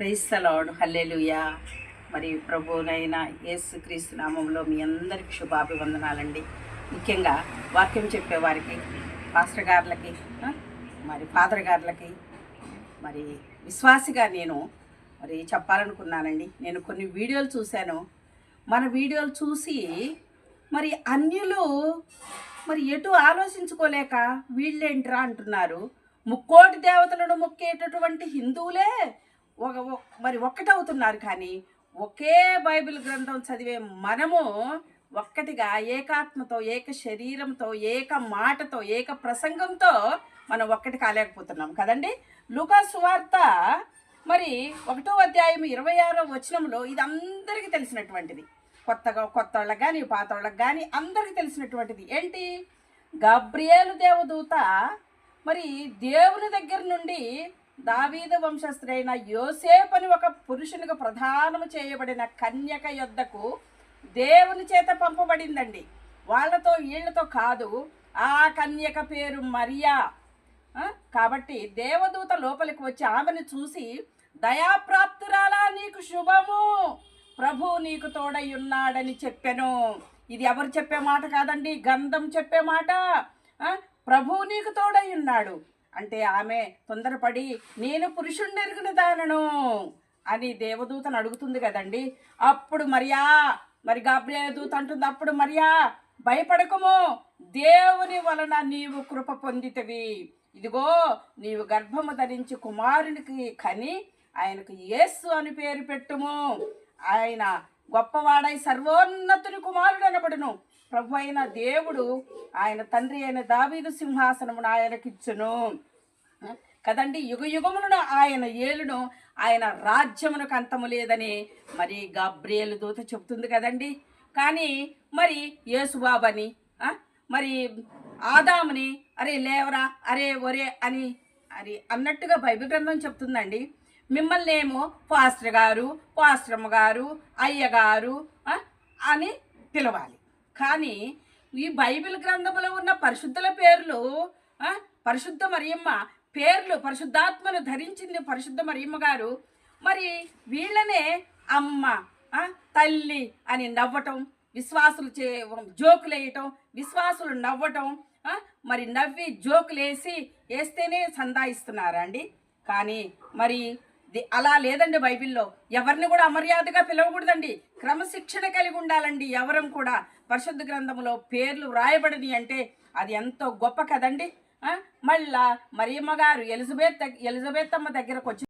క్రైస్తలాడు hallelujah. మరి ప్రభునైన యేసు క్రీస్తు నామంలో మీ అందరికీ శుభాభివందనాలండి. ముఖ్యంగా వాక్యం చెప్పేవారికి పాస్టర్ గారులకి మరి ఫాదర్ గారులకి మరి విశ్వాసిగా నేను మరి చెప్పాలనుకున్నానండి. నేను కొన్ని వీడియోలు చూశాను. మన వీడియోలు చూసి మరి అన్యులు మరి ఎటు ఆలోచించుకోలేక వీళ్ళేంట్రా అంటున్నారు. ముక్కోటి దేవతలను మొక్కేటటువంటి హిందువులే ఒక ఒ- మరి ఒక్కటవుతున్నారు కానీ ఒకే బైబిల్ గ్రంథం చదివే మనము ఒక్కటిగా ఏకాత్మతో ఏక శరీరంతో ఏక మాటతో ఏక ప్రసంగంతో మనం ఒక్కటి కాలేకపోతున్నాం కదండి? లుకా సువార్త మరి ఒకటో అధ్యాయం ఇరవై ఆరో వచనంలో ఇది అందరికీ తెలిసినటువంటిది. కొత్తగా కొత్త వాళ్ళకి కానీ పాత వాళ్ళకి కానీ అందరికీ తెలిసినటువంటిది. ఏంటి? గబ్రియేలు దేవదూత మరి దేవుని దగ్గర నుండి దావీద వంశస్థుడైన యోసేపని ఒక పురుషునిగా ప్రధానము చేయబడిన కన్యక యొద్దకు దేవుని చేత పంపబడిందండి. వాళ్ళతో వీళ్ళతో కాదు ఆ కన్యక పేరు మరియా. కాబట్టి దేవదూత లోపలికి వచ్చి ఆమెను చూసి దయాప్రాప్తురాలా నీకు శుభము. ప్రభు నీకు తోడై ఉన్నాడని చెప్పాను. ఇది ఎవరు చెప్పే మాట కాదండి? గంధం చెప్పే మాట. ప్రభు నీకు తోడై ఉన్నాడు. అంటే ఆమె తొందరపడి నేను పురుషుణ్ణి ఎరిగిన దానను అని దేవదూతను అడుగుతుంది కదండి. అప్పుడు మరియా మరి గాబ్రియా దూత అంటుంది అప్పుడు మరియా భయపడకము. దేవుని వలన నీవు కృప పొందితవి. ఇదిగో నీవు గర్భము ధరించి కుమారునికి కని ఆయనకు యేసు అని పేరు పెట్టుము. ఆయన గొప్పవాడై సర్వోన్నతుని కుమారుడు అనబడును ప్రభు అయిన దేవుడు ఆయన తండ్రి అయిన దావీదు సింహాసనమును ఆయనకిచ్చును కదండి యుగ యుగములను ఆయన ఏలును ఆయన రాజ్యమునకు అంతము లేదని మరి గాబ్రియేలు దూత చెప్తుంది కదండి. కానీ మరి యేసుబాబని మరి ఆదాముని అరే లేవరా అరే ఒరే అని అని అన్నట్టుగా బైబిల్ గ్రంథం చెప్తుందండి. మిమ్మల్ని ఏమో పాస్టర్ గారు పాస్టర్మ గారు అయ్యగారు అని పిలవాలి. కానీ ఈ బైబిల్ గ్రంథంలో ఉన్న పరిశుద్ధుల పేర్లు పరిశుద్ధ మరియమ్మ పేర్లు పరిశుద్ధాత్మను ధరించింది పరిశుద్ధ మరియమ్మ గారు. మరి వీళ్ళనే అమ్మ తల్లి అని నవ్వటం విశ్వాసులు చే జోకులు వేయటం విశ్వాసులు నవ్వటం మరి నవ్వి జోకులు వేసి వేస్తేనే సందాయిస్తున్నారా అండి కానీ మరి అలా లేదండి బైబిల్లో. ఎవరిని కూడా అమర్యాదగా పిలవకూడదండి. క్రమశిక్షణ కలిగి ఉండాలండి ఎవరం కూడా. పరిశుద్ధ గ్రంథంలో పేర్లు వ్రాయబడని అంటే అది ఎంతో గొప్ప కదండి. మళ్ళా మరియమ్మ గారు ఎలిజబెత్ ఎలిజబెత్ అమ్మ దగ్గరకు వచ్చి